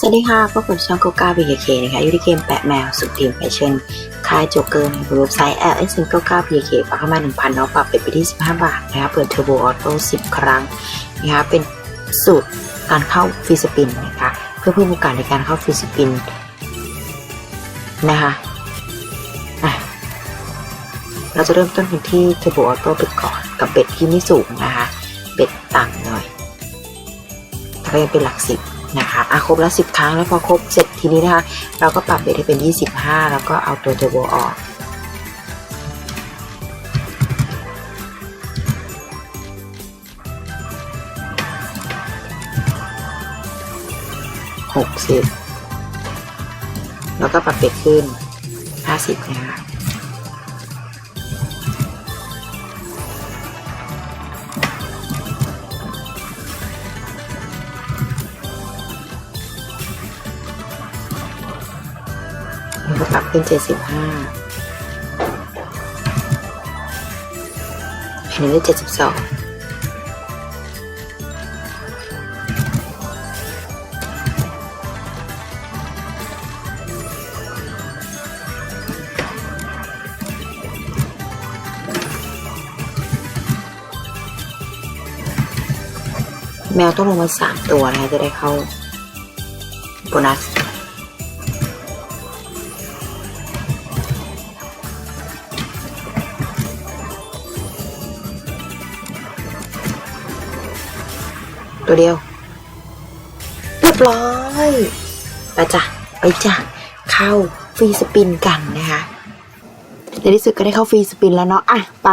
สวัสดีค่ะพบกับช่องโกกาบีเคนะคะอยู่ที่เกมแปะแมว สุดทีมแฟชั่นค่ายโจเกอร์ในเว็บไซต์ l s n 9 9 b k ฝากเข้ามา 1,000เนาะปรับเป็นไปที่ 15 บาทนะคะเปิดเทอร์โบออโต้10 ครั้งนะคะเป็นสูตรการเข้าฟรีสปินนะคะเพื่อเพิ่มโอกาสในการเข้าฟรีสปินนะคะเราจะเริ่มต้นกันที่เทอร์โบออโต้ไปก่อนกับเบ็ดที่ไม่สูงนะคะเบ็ดต่ำหน่อยแล้วก็ยังเป็นหลักสิบ นะคะอะครบแล้ว 10 ครั้งแล้วพอครบเสร็จทีนี้นะคะ เราก็ปรับเบสให้เป็น 25 แล้วก็เอาตัวเทอร์โบออก60แล้วก็ปรับเบสขึ้น 50 นะคะ็น 75 อันนี้ได้ 72แมวต้องลงมาสามตัวนะคะจะได้เข้าโบนัส ตัวเดียวเรียบร้อยไปจ้ะไปจ้ะเข้าฟรีสปินกันนะคะในที่สุดก็ได้เข้าฟรีสปินแล้วเนาะอะไป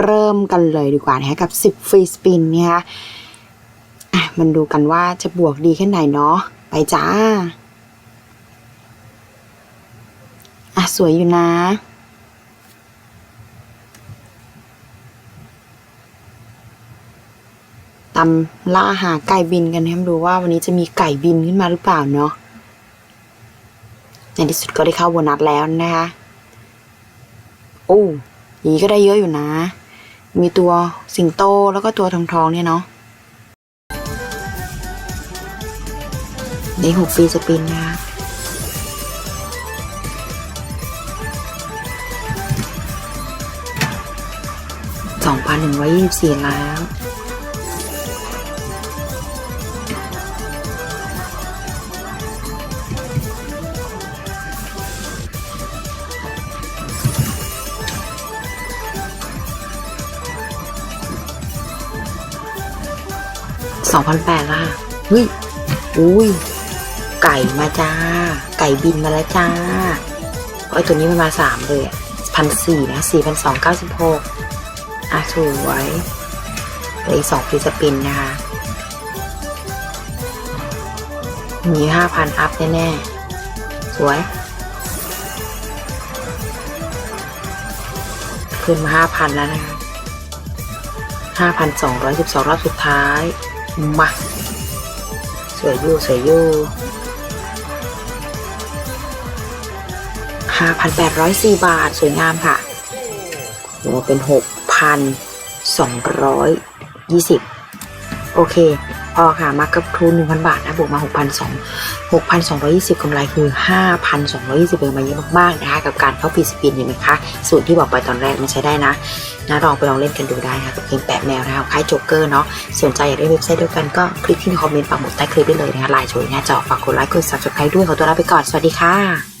เริ่มกันเลยดีกว่านะคะกับ 10 ฟรีสปินเนี่ยคะอะมันดูกันว่าจะบวกดีแค่ไหนเนาะไปจ้า อะ สวยอยู่นะ ตำล่าหาไก่บินกันให้ดูว่าวันนี้จะมีไก่บินขึ้นมาหรือเปล่าเนาะในที่สุดก็ได้เข้าโบนัสแล้วนะคะโอ้ยนี้ก็ได้เยอะอยู่นะ มีตัวสิงโตแล้วก็ตัวทองทองเนี่ยเนาะได้หกฟรีสปินนะคะสองพันหนึ่งร้อยยี่สิบสี่แล้ว สองพันแปดละหุ้ยอุ้ย ไก่มาจ้า ไก่บินมาแล้วจ้าไอตัวนี้มันมาสามเลยพันสี่นะสี่พันสองเก้าสิบหกอะสวยเลืออีกสองฟีสปินนะคะมีห้าพันอัพแน่ๆ สวย ขึ้นมาห้าพันแล้วนะคะห้าพันสองร้อยสิบสองรอบสุดท้าย มาสวยอยู่สวยอยู่ห้าพันแปดร้อยสี่บาท สวยงามค่ะรวมเป็นหกพันสองร้อยยี่สิบโอเค พอค่ะมากับทุนหนึ่งพันบาทนะบวกมาหกพันสองหกพันสองร้อยี่สิบกำไรคือห้าพันสองร้อยี่สิบเป็นมาเยอะมากๆนะคะกับการเข้าปีสปินเห็นไหมคะสูตรที่บอกไปตอนแรกมันใช้ได้นะนะลองไปลองเล่นกันดูได้นะคะกับเกมแปะแมวนะคะค่ายโจ๊กเกอร์เนาะสนใจอยากได้เว็บไซต์เดียวกันก็คลิกที่คอมเมนต์ปักหมุดใต้คลิปได้เลยนะคะไลน์โชว์หน้าจอฝากกดไลค์กด subscribe ด้วยขอตัวลาไปก่อนสวัสดีค่ะ